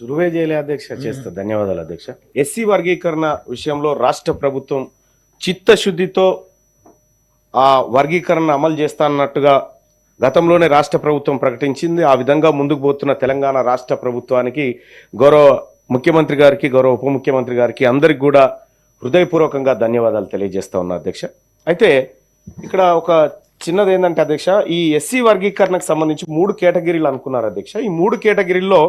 సులువే చేయలే అధ్యక్ష చేస్తా ధన్యవాదాలు అధ్యక్ష. ఎస్సీ వర్గీకరణ విషయంలో రాష్ట్ర ప్రభుత్వం చిత్తశుద్ధితో ఆ వర్గీకరణ అమలు చేస్తానన్నట్టుగా గతంలోనే రాష్ట్ర ప్రభుత్వం ప్రకటించింది. ఆ విధంగా ముందుకు పోతున్న తెలంగాణ రాష్ట్ర ప్రభుత్వానికి గౌరవ ముఖ్యమంత్రి గారికి గౌరవ ఉప ముఖ్యమంత్రి గారికి అందరికి కూడా హృదయపూర్వకంగా ధన్యవాదాలు తెలియజేస్తా ఉన్నా అధ్యక్ష. అయితే ఇక్కడ ఒక చిన్నది ఏంటంటే అధ్యక్ష ఈ ఎస్సీ వర్గీకరణకు సంబంధించి మూడు కేటగిరీలు అనుకున్నారు అధ్యక్ష. ఈ మూడు కేటగిరీల్లో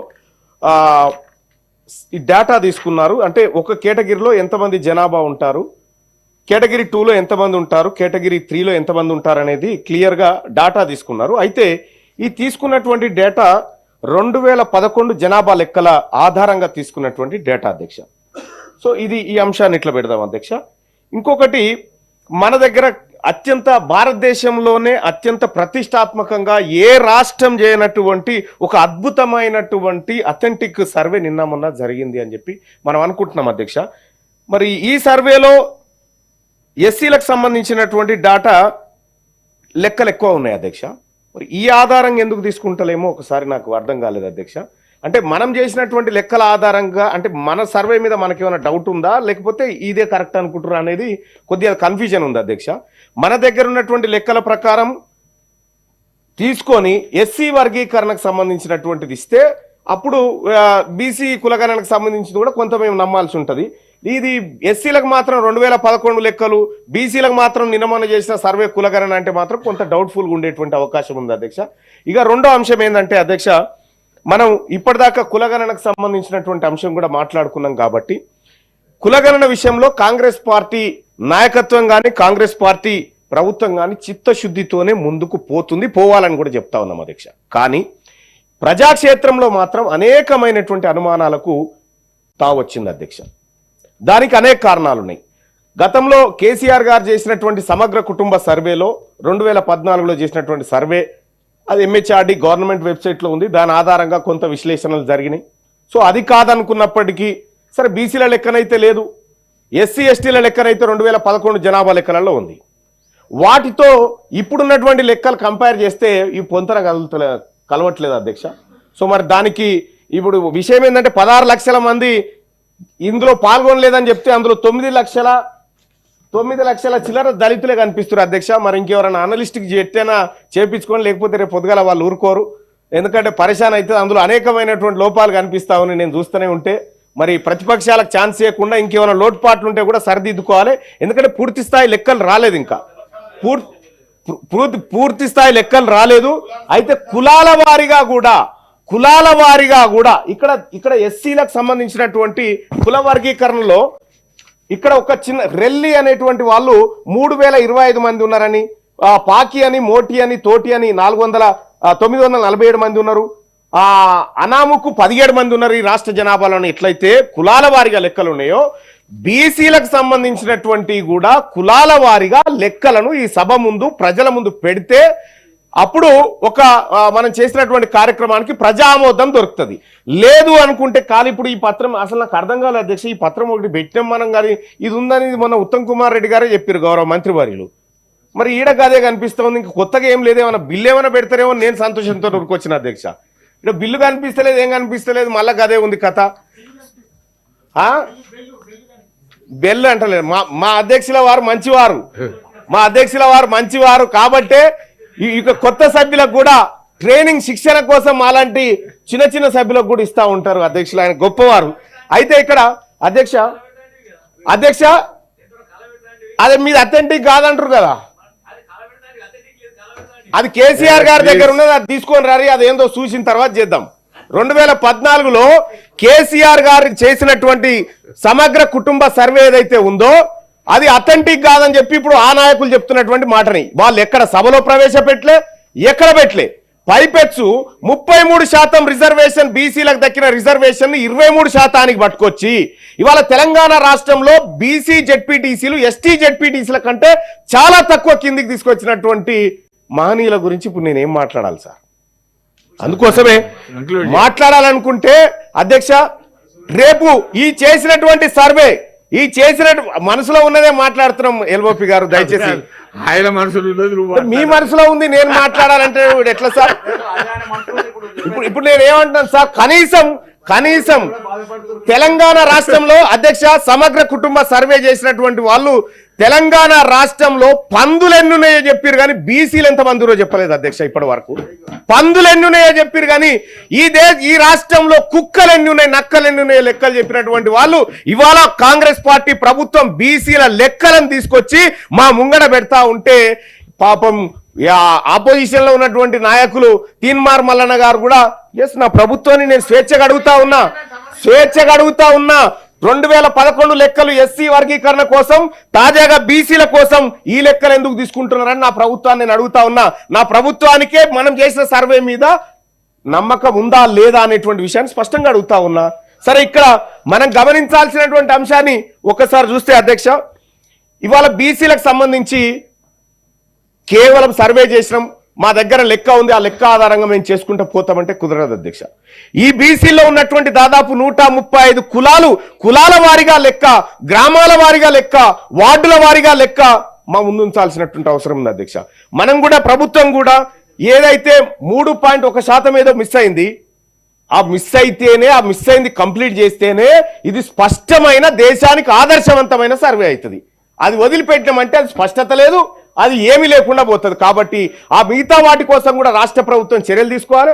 ఈ డేటా తీసుకున్నారు. అంటే ఒక కేటగిరీలో ఎంతమంది జనాభా ఉంటారు? కేటగిరీ టూలో ఎంతమంది ఉంటారు? కేటగిరీ త్రీలో ఎంతమంది ఉంటారు అనేది క్లియర్గా డేటా తీసుకున్నారు. అయితే ఈ తీసుకున్నటువంటి డేటా రెండు వేల పదకొండు జనాభా లెక్కల ఆధారంగా తీసుకున్నటువంటి డేటా అధ్యక్ష. సో ఇది ఈ అంశాన్ని ఇట్లా పెడదాం అధ్యక్ష. ఇంకొకటి మన దగ్గర అత్యంత భారతదేశంలోనే అత్యంత ప్రతిష్టాత్మకంగా ఏ రాష్ట్రం చేయనటువంటి ఒక అద్భుతమైనటువంటి అథెంటిక్ సర్వే నిన్న మొన్న జరిగింది అని చెప్పి మనం అనుకుంటున్నాం అధ్యక్ష. మరి ఈ సర్వేలో ఎస్సీలకు సంబంధించినటువంటి డాటా లెక్కలు ఎక్కువ ఉన్నాయి అధ్యక్ష. మరి ఈ ఆధారంగా ఎందుకు తీసుకుంటలేమో ఒకసారి నాకు అర్థం కాలేదు అధ్యక్ష. అంటే మనం చేసినటువంటి లెక్కల ఆధారంగా అంటే మన సర్వే మీద మనకేమైనా డౌట్ ఉందా? లేకపోతే ఇదే కరెక్ట్ అనుకుంటారా అనేది కొద్దిగా కన్ఫ్యూజన్ ఉంది అధ్యక్ష. మన దగ్గర ఉన్నటువంటి లెక్కల ప్రకారం తీసుకొని ఎస్సీ వర్గీకరణకు సంబంధించినటువంటిది ఇస్తే అప్పుడు బీసీ కులగణనకు సంబంధించింది కూడా కొంత మేము నమ్మాల్సి ఉంటుంది. ఇది ఎస్సీలకు మాత్రం రెండు వేల పదకొండు లెక్కలు బీసీలకు మాత్రం నినమన చేసిన సర్వే కులగణన అంటే మాత్రం కొంత డౌట్ఫుల్గా ఉండేటువంటి అవకాశం ఉంది అధ్యక్ష. ఇక రెండో అంశం ఏంటంటే అధ్యక్ష మనం ఇప్పటిదాకా కులగణనకు సంబంధించినటువంటి అంశం కూడా మాట్లాడుకున్నాం కాబట్టి కులగణన విషయంలో కాంగ్రెస్ పార్టీ నాయకత్వం కానీ కాంగ్రెస్ పార్టీ ప్రభుత్వం కానీ చిత్తశుద్ధితోనే ముందుకు పోతుంది పోవాలని కూడా చెప్తా ఉన్నాం అధ్యక్ష. కానీ ప్రజాక్షేత్రంలో మాత్రం అనేకమైనటువంటి అనుమానాలకు తావచ్చింది అధ్యక్ష. దానికి అనేక కారణాలు ఉన్నాయి గతంలో కేసీఆర్ గారు చేసినటువంటి సమగ్ర కుటుంబ సర్వేలో రెండు వేల పద్నాలుగులో చేసినటువంటి సర్వే అది ఎంహెచ్ఆర్డి గవర్నమెంట్ వెబ్సైట్లో ఉంది. దాని ఆధారంగా కొంత విశ్లేషణలు జరిగినాయి. సో అది కాదనుకున్నప్పటికీ సరే బీసీల లెక్కనైతే లేదు. ఎస్సీ ఎస్టీల లెక్కనైతే రెండు వేల పదకొండు జనాభా లెక్కలలో ఉంది. వాటితో ఇప్పుడున్నటువంటి లెక్కలు కంపేర్ చేస్తే ఈ పొంతన కలుగుతలే కలవట్లేదు అధ్యక్ష. సో మరి దానికి ఇప్పుడు విషయం ఏంటంటే పదహారు లక్షల మంది ఇందులో పాల్గొనలేదని చెప్తే అందులో తొమ్మిది లక్షల తొమ్మిది లక్షల చిల్లర దళితులే కనిపిస్తారు అధ్యక్ష. మరి ఇంకెవరైనా అనలిస్ట్కి చెట్టైనా చేపించుకొని లేకపోతే రేపు పొద్దుగాల వాళ్ళు ఊరుకోరు. ఎందుకంటే పరిశాన్ అయితే అందులో అనేకమైనటువంటి లోపాలు కనిపిస్తామని నేను చూస్తూనే ఉంటే మరి ప్రతిపక్షాలకు ఛాన్స్ ఇవ్వకుండా ఇంకేమైనా లోటుపాట్లు ఉంటే కూడా సరిదిద్దుకోవాలి. ఎందుకంటే పూర్తి స్థాయి లెక్కలు రాలేదు ఇంకా. పూర్తి పూర్తి పూర్తి స్థాయి లెక్కలు రాలేదు. అయితే కులాల వారీగా కూడా కులాల వారీగా కూడా ఇక్కడ ఇక్కడ ఎస్సీలకు సంబంధించినటువంటి కుల వర్గీకరణలో ఇక్కడ ఒక చిన్న రెల్లి అనేటువంటి వాళ్ళు మూడు వేల ఇరవై ఐదు మంది ఉన్నారని పాకి అని మోటి అని తోటి అని నాలుగు వందల తొమ్మిది వందల నలభై ఏడు మంది ఉన్నారు. ఆ అనాముకు పదిహేడు మంది ఉన్నారు ఈ రాష్ట్ర జనాభాలో ఎట్లయితే కులాల వారిగా లెక్కలు ఉన్నాయో బీసీలకు సంబంధించినటువంటి కూడా కులాల వారిగా లెక్కలను ఈ సభ ముందు ప్రజల ముందు పెడితే అప్పుడు ఒక మనం చేసినటువంటి కార్యక్రమానికి ప్రజామోదం దొరుకుతుంది. లేదు అనుకుంటే కాదు ఇప్పుడు ఈ పత్రం అసలు నాకు అర్థం కాలేదు అధ్యక్ష ఈ పత్రం ఒకటి పెట్టినాం మనం కానీ ఇది ఉందని మొన్న ఉత్తమ్ కుమార్ రెడ్డి గారే చెప్పారు గౌరవ మంత్రి వర్యులు మరి ఈడ గదే కనిపిస్తుంది ఇంకా కొత్తగా ఏం లేదు ఏమైనా బిల్లు ఏమైనా పెడతారేమో నేను సంతోషంతో ఊరుకొచ్చిన అధ్యక్ష. ఇక్కడ బిల్లు కనిపిస్తలేదు ఏం కనిపిస్తలేదు మళ్ళా గదే ఉంది కథ. బెల్ అంటలేదు. మా మా అధ్యక్షుల వారు మంచివారు. మా అధ్యక్షుల వారు మంచివారు కాబట్టే ఇక కొత్త సభ్యులకు కూడా ట్రైనింగ్ శిక్షణ కోసం అలాంటి చిన్న చిన్న సభ్యులకు కూడా ఇస్తా ఉంటారు అధ్యక్షులు. ఆయన గొప్పవారు. అయితే ఇక్కడ అధ్యక్ష అధ్యక్ష అదే మీది అథెంటిక్ కాదంటారు కదా? అది కేసీఆర్ గారి దగ్గర ఉన్నది అది తీసుకొని రారి అది ఏందో చూసిన తర్వాత చేద్దాం. రెండు వేల పద్నాలుగులో కేసీఆర్ గారు చేసినటువంటి సమగ్ర కుటుంబ సర్వే ఏదైతే ఉందో అది అథెంటిక్ కాదని చెప్పి ఇప్పుడు ఆ నాయకులు చెప్తున్నటువంటి మాటని. వాళ్ళు ఎక్కడ సభలో ప్రవేశపెట్టలే ఎక్కడ పెట్టలే. పైపెచ్చు ముప్పై మూడు శాతం రిజర్వేషన్ బీసీలకు దక్కిన రిజర్వేషన్ ఇరవై మూడు శాతానికి పట్టుకొచ్చి ఇవాళ తెలంగాణ రాష్ట్రంలో బీసీ జెడ్పీటీసీలు ఎస్టీ జెడ్పీటీసీల కంటే చాలా తక్కువ కిందికి తీసుకొచ్చినటువంటి మహనీయుల గురించి ఇప్పుడు నేను మాట్లాడాలి సార్? అందుకోసమే మాట్లాడాలనుకుంటే అధ్యక్ష రేపు ఈ చేసినటువంటి సర్వే ఈ చేసిన మనసులో ఉన్నదే మాట్లాడుతున్నాం ఎల్ఓపి గారు దయచేసి. ఆయన మనసులో మీ మనసులో ఉంది నేను మాట్లాడాలంటే ఎట్లా సార్? ఇప్పుడు ఇప్పుడు నేను ఏమంటున్నాను సార్ కనీసం కనీసం తెలంగాణ రాష్ట్రంలో అధ్యక్ష సమగ్ర కుటుంబ సర్వే చేసినటువంటి వాళ్ళు తెలంగాణ రాష్ట్రంలో పందులు ఎన్నున్నాయో చెప్పారు కానీ బీసీలు ఎంత మందిరో చెప్పలేదు అధ్యక్ష ఇప్పటి వరకు. పందులు ఎన్నున్నాయో చెప్పారు కానీ ఈ దే ఈ రాష్ట్రంలో కుక్కలు ఎన్నున్నాయి నక్కలు ఎన్నున్నాయో లెక్కలు చెప్పినటువంటి వాళ్ళు ఇవాళ కాంగ్రెస్ పార్టీ ప్రభుత్వం బీసీల లెక్కలను తీసుకొచ్చి మా ముంగడ పెడతా ఉంటే పాపం ఆపోజిషన్లో ఉన్నటువంటి నాయకులు తీన్మార్ మల్లన్న గారు కూడా ఎస్ నా ప్రభుత్వాన్ని నేను స్వేచ్ఛగా అడుగుతా ఉన్నా స్వేచ్ఛగా అడుగుతా ఉన్నా రెండు వేల పదకొండు లెక్కలు ఎస్సీ వర్గీకరణ కోసం తాజాగా బీసీల కోసం ఈ లెక్కలు ఎందుకు తీసుకుంటున్నారని నా ప్రభుత్వాన్ని నేను అడుగుతా ఉన్నా. నా ప్రభుత్వానికే మనం చేసిన సర్వే మీద నమ్మకం ఉందా లేదా అనేటువంటి విషయాన్ని స్పష్టంగా అడుగుతా ఉన్నా. సరే ఇక్కడ మనం గమనించాల్సినటువంటి అంశాన్ని ఒకసారి చూస్తే అధ్యక్ష ఇవాళ బీసీలకు సంబంధించి కేవలం సర్వే చేసినాం. మా దగ్గర లెక్క ఉంది ఆ లెక్క ఆధారంగా మేము చేసుకుంటూ పోతామంటే కుదరదు అధ్యక్ష. ఈ బీసీలో ఉన్నటువంటి దాదాపు నూట ముప్పై ఐదు కులాలు కులాల వారిగా లెక్క గ్రామాల వారిగా లెక్క వార్డుల వారిగా లెక్క మా ముందు ఉంచాల్సినటువంటి అవసరం ఉంది అధ్యక్ష. మనం కూడా ప్రభుత్వం కూడా ఏదైతే మూడు పాయింట్ ఒక శాతం ఏదో మిస్ అయింది ఆ మిస్ అయితేనే ఆ మిస్ అయింది కంప్లీట్ చేస్తేనే ఇది స్పష్టమైన దేశానికి ఆదర్శవంతమైన సర్వే అవుతుంది. అది వదిలిపెట్టడం అది స్పష్టత లేదు అది ఏమీ లేకుండా పోతుంది. కాబట్టి ఆ మిగతా వాటి కోసం కూడా రాష్ట్ర ప్రభుత్వం చర్యలు తీసుకోవాలి.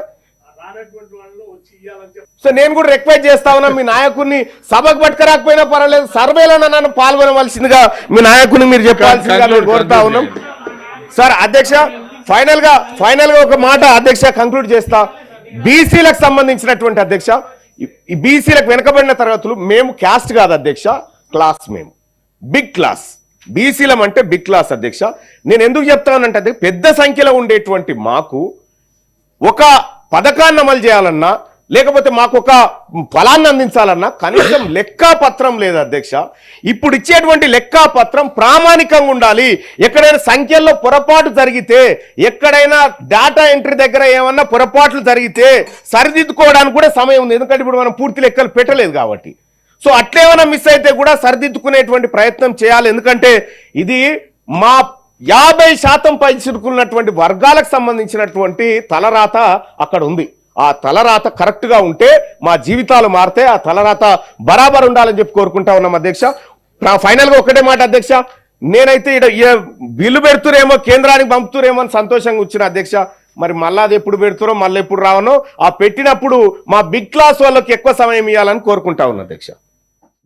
సో నేను కూడా రిక్వెస్ట్ చేస్తా ఉన్నా మీ నాయకుడిని సభకు పట్టుకురాకపోయినా పర్వాలేదు. సర్వేలో నన్ను పాల్గొనవలసిందిగా మీ నాయకుడిని మీరు చెప్పాల్సిందిగా మేము కోరుతా ఉన్నాం. సార్ అధ్యక్ష ఫైనల్గా ఫైనల్గా ఒక మాట అధ్యక్ష కంక్లూడ్ చేస్తా. బీసీలకు సంబంధించినటువంటి అధ్యక్ష బీసీలకు వెనకబడిన తరగతులు మేము క్యాస్ట్ కాదు అధ్యక్ష క్లాస్ మేము. బిగ్ క్లాస్ బీసీలం అంటే బిగ్ క్లాస్ అధ్యక్ష. నేను ఎందుకు చెప్తానంటే అది పెద్ద సంఖ్యలో ఉండేటువంటి మాకు ఒక పథకాన్ని అమలు చేయాలన్నా లేకపోతే మాకు ఒక ఫలాన్ని అందించాలన్నా కనీసం లెక్కాపత్రం లేదు అధ్యక్ష. ఇప్పుడు ఇచ్చేటువంటి లెక్కాపత్రం ప్రామాణికంగా ఉండాలి. ఎక్కడైనా సంఖ్యల్లో పొరపాటు జరిగితే ఎక్కడైనా డేటా ఎంట్రీ దగ్గర ఏమన్నా పొరపాట్లు జరిగితే సరిదిద్దుకోవడానికి కూడా సమయం ఉంది. ఎందుకంటే ఇప్పుడు మనం పూర్తి లెక్కలు పెట్టలేదు కాబట్టి. సో అట్లేమైనా మిస్ అయితే కూడా సరిదిద్దుకునేటువంటి ప్రయత్నం చేయాలి. ఎందుకంటే ఇది మా యాభై శాతం పై చిరుకున్నటువంటి వర్గాలకు సంబంధించినటువంటి తలరాత అక్కడ ఉంది. ఆ తలరాత కరెక్ట్గా ఉంటే మా జీవితాలు మారితే ఆ తలరాత బరాబర్ ఉండాలని చెప్పి కోరుకుంటా ఉన్నాం అధ్యక్ష. ఫైనల్గా ఒకటే మాట అధ్యక్ష. నేనైతే ఈడ ఏ బిల్లు పెడుతురేమో కేంద్రానికి పంపుతురేమో అని సంతోషంగా వచ్చిన అధ్యక్ష. మరి మళ్ళా అది ఎప్పుడు పెడుతురో మళ్ళీ ఎప్పుడు రావనో ఆ పెట్టినప్పుడు మా బిగ్ క్లాస్ వాళ్ళకి ఎక్కువ సమయం ఇవ్వాలని కోరుకుంటా ఉన్నా అధ్యక్ష.